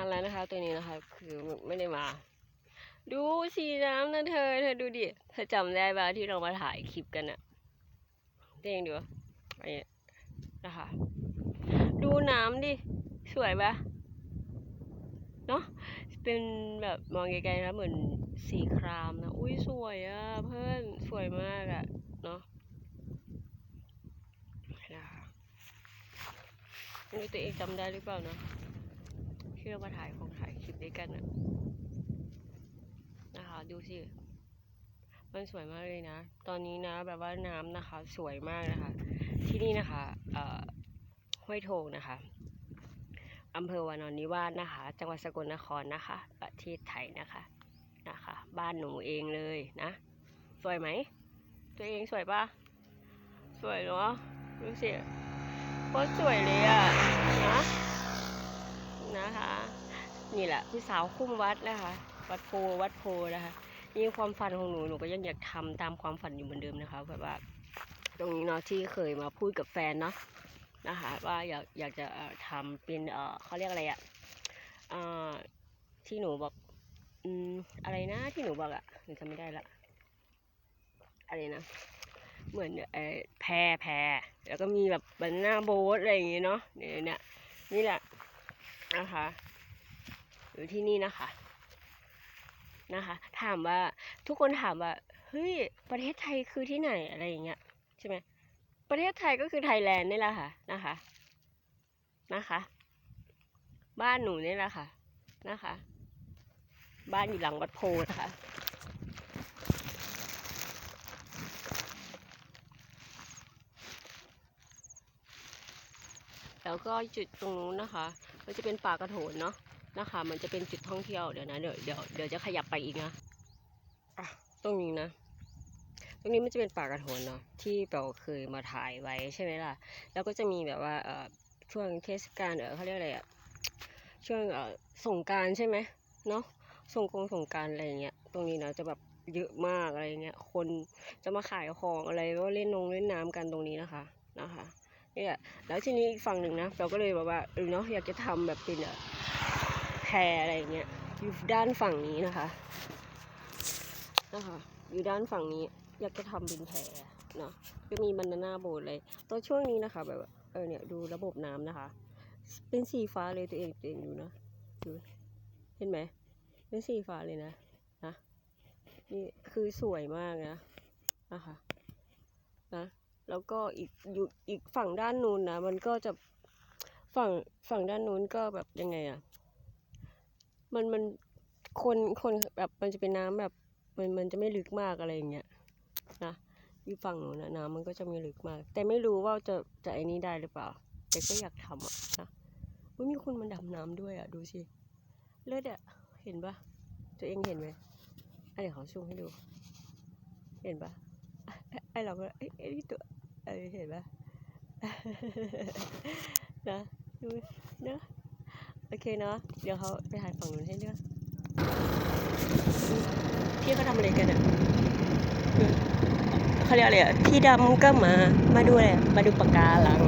านแล้วนะคะ ตัวนี้นะคะ คือไม่ได้มา ดูสีน้ำนะเธอ เธอดูดิ เธอจำได้ปะที่เรามาถ่ายคลิปกันอะเด้งดูไอ้นะคะ ดูน้ำดิ สวยปะเนาะเป็นแบบมองไกลๆนะเหมือนสีครามนะ อุ้ยสวยอะเพื่อนสวยมากอะเนาะนะคะไม่รู้ตัวเองจำได้หรือเปล่านะ ที่เรามาถ่ายของถ่ายคลิปด้วยกันอะนะคะ ดูสิ มันสวยมากเลยนะ ตอนนี้นะแบบว่าน้ำนะคะ สวยมากนะคะ ที่นี่นะคะเอ่อห้วยโถงนะคะอำเภอวานอนนิวาสนะคะ จังหวัดสกลนครนะคะ ประเทศไทยนะคะนะคะ บ้านหนูเองเลยนะ สวยไหม ตัวเองสวยปะสวยเนาะดูสิโคตรสวยเลยอะนะ นะคะ นี่แหละผู้สาวคุ้มวัดนะคะ วัดโพวัดโพนะคะนี่ความฝันของหนูหนูก็ยังอยากทำตามความฝันอยู่เหมือนเดิมนะคะแบบว่า ตรงนี้เนาะที่เคยมาพูดกับแฟนเนาะนะคะ ว่าอยากอยากจะเอ่อทำเป็นเออเขาเรียกอะไรอะอ่าที่หนูบอกอืมอะไรนะที่หนูบอกอะหนูจำไม่ได้ละอะไรนะเหมือนเออแพรแพรแล้วก็มีแบบบานาน่าโบ๊ทอะไรอย่างเงี้ยเนาะเนี่ยเนี่ยนี่แหละ นะคะ อยู่ที่นี่นะคะ นะคะ ถามว่าทุกคนถามว่าเฮ้ยประเทศไทยคือที่ไหนอะไรอย่างเงี้ยใช่ไหมประเทศไทยก็คือไทยแลนด์นี่แหละค่ะนะคะนะคะ บ้านหนูนี่แหละค่ะนะคะ บ้านอยู่หลังวัดโพนะคะแล้วก็จุดตรงนู้นนะคะ มันจะเป็นป่ากระโถนเนาะนะคะ มันจะเป็นจุดท่องเที่ยวเดี๋ยวนะเดี๋ยวเดี๋ยวเดี๋ยวจะขยับไปอีกนะอะตรงนี้นะ ตรงนี้มันจะเป็นป่ากระโถนเนาะที่เราเคยมาถ่ายไว้ใช่ไหมล่ะ แล้วก็จะมีแบบว่าเอ่อช่วงเทศกาลเออเขาเรียกอะไรอะช่วงเอ่อสงการใช่ไหมเนาะสงกรงสงการอะไรอย่างเงี้ยตรงนี้นะจะแบบเยอะมากอะไรเงี้ยคนจะมาขายของอะไรก็เล่นนงเล่นน้ำกันตรงนี้นะคะนะคะ เนี่ยแล้วทีนี้อีกฝั่งหนึ่งนะเราก็เลยแบบว่าเออเนาะอยากจะทำแบบเป็นแพรอะไรเงี้ยอยู่ด้านฝั่งนี้นะคะนะคะอยู่ด้านฝั่งนี้อยากจะทำเป็นแพรเนาะก็มีบานาน่าโบดเลยตอนช่วงนี้นะคะแบบเออเนี่ยดูระบบน้ำนะคะ เป็นสีฟ้าเลยตัวเองตัวเองดูนะดูเห็นไหมเป็นสีฟ้าเลยนะนะนี่คือสวยมากนะนะคะนะ แล้วก็อีกอยู่อีกฝั่งด้านนู้นนะมันก็จะฝั่งฝั่งด้านนู้นก็แบบยังไงอะมันมันคนคนแบบมันจะเป็นน้ำแบบมันมันจะไม่ลึกมากอะไรอย่างเงี้ยนะอยู่ฝั่งนู้นะน้ำมันก็จะไม่ลึกมาก แต่ไม่รู้ว่าจะจะไอ้นี้ได้หรือเปล่า แต่ก็อยากทำอะนะอุ๊ยมีคนมาดำน้ำด้วยอะ ดูสิเลือดอะเห็นปะตัวเองเห็นไหมอะเดี๋ยวเขาซูมให้ดู เห็นปะไอเราก็เอ้ไอ้ตัว ออเห็นปะนะดูเนอะโอเคเนาะเดี๋ยวเขาไปถ่ายฝั่งนู้นให้เนอะพี่เขาทำอะไรกันอะเขาเรียกอะไรอะพี่ดำก็มา มาดูอะไรมาดูปะการัง